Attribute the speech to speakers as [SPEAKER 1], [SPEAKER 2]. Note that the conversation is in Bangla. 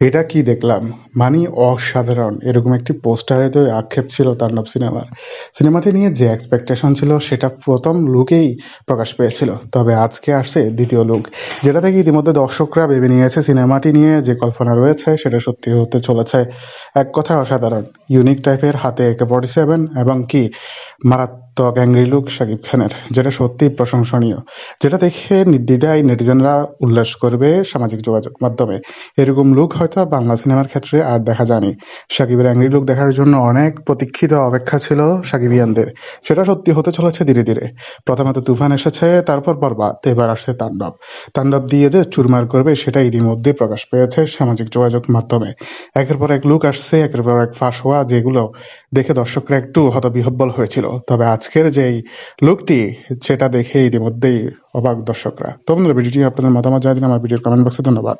[SPEAKER 1] এটা কি দেখলাম? মানি অসাধারণ। এরকম একটি পোস্টারে তো আক্ষেপ ছিল তাণ্ডব সিনেমার। সিনেমাটি নিয়ে যে এক্সপেকটেশন ছিল, সেটা প্রথম লুকেই প্রকাশ পেয়েছিল। তবে আজকে আসছে দ্বিতীয় লুক যেটা থেকে ইতিমধ্যে দর্শকরা ভেবে নিয়েছে সিনেমাটি নিয়ে যে কল্পনা রয়েছে, সেটা সত্যি হতে চলেছে। এক কথা অসাধারণ। ইউনিক টাইপের হাতে একে ফর্টি সেভেন এবং কি মারাত্মক অ্যাংরি লুক শাকিব খানের, যেটা সত্যি প্রশংসনীয়, যেটা দেখে নির্দ্বিধায় নেটিজেনরা উল্লাস করবে সামাজিক যোগাযোগ মাধ্যমে। এরকম লুক হয়তো বাংলা সিনেমার ক্ষেত্রে আর দেখা যায়নি। সাকিবের অ্যাংরি লুক দেখার জন্য অনেক প্রতীক্ষিত অপেক্ষা ছিল সাকিবিয়ানদের সেটা সত্যি হতে চলেছে ধীরে ধীরে। প্রথমত তুফান এসেছে, তারপর বরবাদ এবার আসছে তাণ্ডব। তাণ্ডব দিয়ে যে চুরমার করবে, সেটা ইতিমধ্যে প্রকাশ পেয়েছে সামাজিক যোগাযোগ মাধ্যমে। একের পর এক লুক আসছে, একের পর এক ফাঁস হওয়া যেগুলো দেখে দর্শকরা একটু হতবিহব্বল হয়েছিল। তবে আজকের যেই লুকটি, সেটা দেখে ইতিমধ্যেই অবাক দর্শকরা। তো বন্ধুরা, ভিডিওটি আপনাদের মতামত জানিয়ে দিন। আমার ভিডিওর কমেন্ট বক্সে ধন্যবাদ।